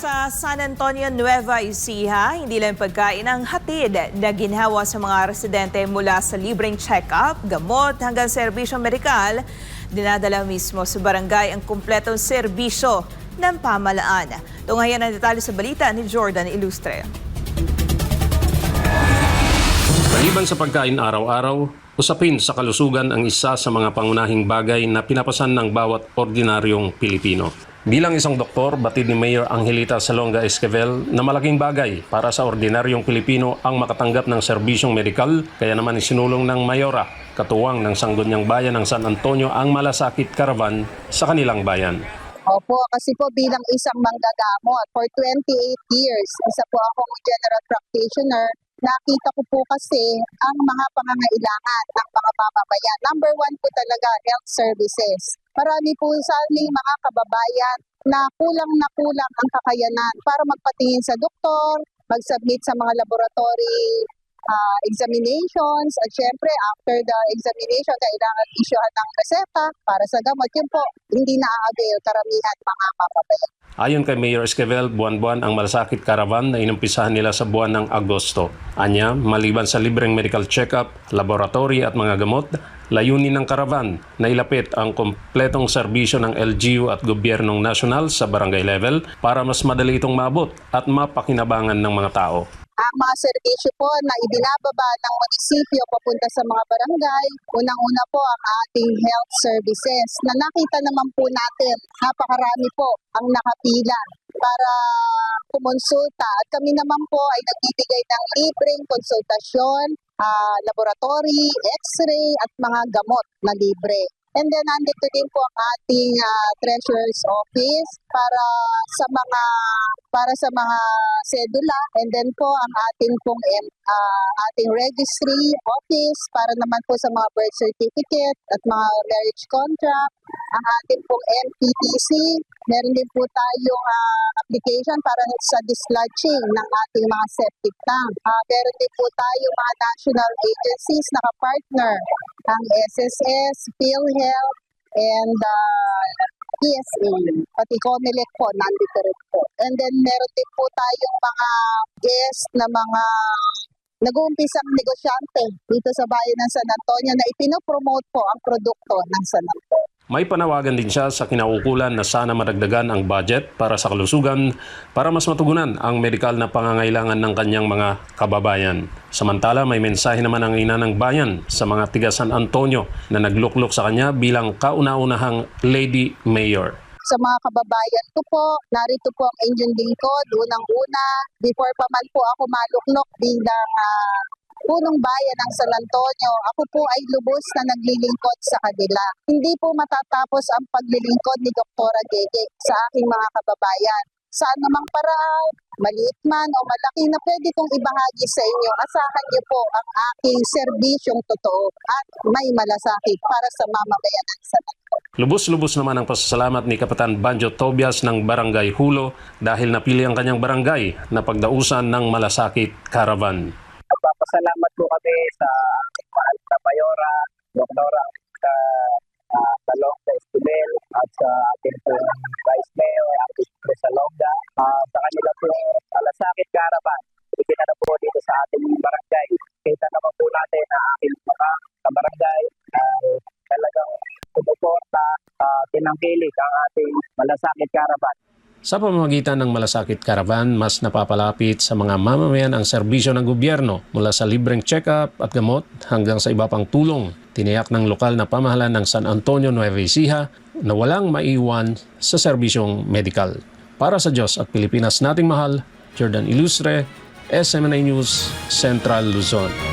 Sa San Antonio, Nueva Ecija, hindi lang pagkain ang hatid na ginhawa sa mga residente mula sa libreng check-up, gamot hanggang serbisyong medikal, dinadala mismo sa barangay ang kumpletong serbisyo ng pamalaan. Tunghayan ang detalye sa balita ni Jordan Ilustre. Maliban sa pagkain araw-araw, usapin sa kalusugan ang isa sa mga pangunahing bagay na pinapasan ng bawat ordinaryong Pilipino. Bilang isang doktor, batid ni Mayor Angelita Salonga Esquivel na malaking bagay para sa ordinaryong Pilipino ang makatanggap ng serbisyong medikal, kaya naman isinulong ng Mayora, katuwang ng Sangguniang Bayan ng San Antonio ang malasakit karavan sa kanilang bayan. Opo, kasi po bilang isang manggagamot for 28 years, isa po akong general practitioner, nakita ko po kasi ang mga pangangailangan ng mga mamamayan. Number one po talaga, health services. Marami po sa aming mga kababayan na kulang na kulang ang kakayanan para magpatingin sa doktor, mag-submit sa mga laboratory ah, examinations at syempre after the examination kailangan isyuhan ng reseta para sa gamot. Yun po, hindi na-avail karamihan mga kababayan. Ayon kay Mayor Esquivel, buwan-buwan ang malasakit caravan na inumpisahan nila sa buwan ng Agosto. Anya, maliban sa libreng medical check-up, laboratory at mga gamot, layunin ng caravan na ilapit ang kompletong serbisyo ng LGU at gobyernong nasyonal sa barangay level para mas madali itong maabot at mapakinabangan ng mga tao. Ang mga serbisyo po na ibinababa ng munisipyo papunta sa mga barangay. Unang-una po ang ating health services na nakita naman po natin napakarami po ang nakapila para kumonsulta at kami naman po ay nagbibigay ng libreng konsultasyon, ah, laboratory, x-ray at mga gamot na libre. And then nandito din po ang ating ah, treasurer's office para sa mga para sa mga sedula. And then po ang ating pong ah, ating registry office para naman po sa mga birth certificate at mga marriage contract. Ang ating pong MPTC meron din po tayong ah, application para sa dislodging ng ating mga septic tank. Ah, meron din po tayong mga national agencies na partner ang SSS, PhilHealth and uh, PSA, pati COMELEC po, nandito rin po. And then meron din po tayong mga guest na mga nag-uumpisang negosyante dito sa bayan ng San Antonio na ipinopromote po ang produkto ng San Antonio. May panawagan din siya sa kinaukulan na sana madagdagan ang budget para sa kalusugan para mas matugunan ang medikal na pangangailangan ng kanyang mga kababayan. Samantala, may mensahe naman ang ina ng bayan sa mga tiga San Antonio na nagluklok sa kanya bilang kauna-unahang Lady Mayor. sa mga kababayan ko po. Narito po ang inyong lingkod, unang-una. Before pa man po ako maluklok bilang ah, punong bayan ng San Antonio, ako po ay lubos na naglilingkod sa kanila. Hindi po matatapos ang paglilingkod ni Doktora Gege sa aking mga kababayan. Saan namang paraan, maliit man o malaki na pwede kong ibahagi sa inyo, asahan niyo po ang aking serbisyong totoo at may malasakit para sa mamamayan ng San Antonio. Lubos-lubos naman ang pasasalamat ni Kapitan Banjo Tobias ng Barangay Hulo dahil napili ang kanyang barangay na pagdausan ng Malasakit Caravan. Nagpapasalamat po kami sa ating mahal na Mayora, Doktora Angelica uh, Salonga Escudel at sa ating po Vice Mayor Angelica Salonga. Ah, sa kanila po, Alasakit Caravan, bigyan na po dito sa ating barangay. Kita naman po natin na ating mga kabarangay ay talagang sumuporta, uh, tinangkilik ang ating Malasakit Caravan. Sa pamamagitan ng Malasakit Caravan, mas napapalapit sa mga mamamayan ang serbisyo ng gobyerno mula sa libreng check-up at gamot hanggang sa iba pang tulong. Tiniyak ng lokal na pamahalaan ng San Antonio, Nueva Ecija na walang maiwan sa serbisyong medikal. Para sa Diyos at Pilipinas nating mahal, Jordan Ilustre, SMNA News, Central Luzon.